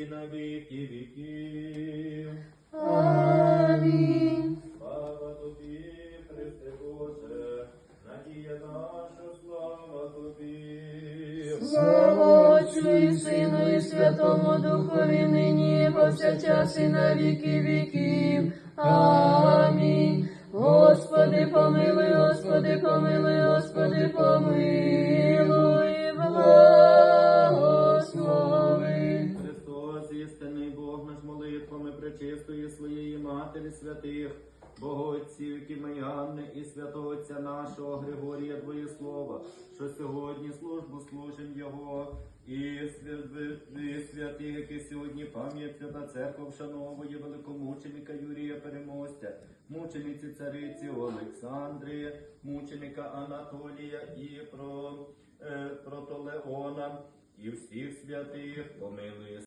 і на віки віків. Амінь. Слава тобі, Христе Боже, надія наша, слава тобі. Слава Отцю і Сину і Святому Духові нині повсякчас і на віки віків. Амінь. Господи, помилуй, Господи, помилуй, Господи, пречистої своєї Матері святих, Богоотців Кімеянни і святого Отця нашого Григорія Двоєслова, що сьогодні службу служим Його, і свя- і святих, які сьогодні пам'ять Свята Церква вшановує великомученика Юрія Переможця, мучениці цариці Олександри, мученика Анатолія і про, е, протолеона, і всіх святих помилує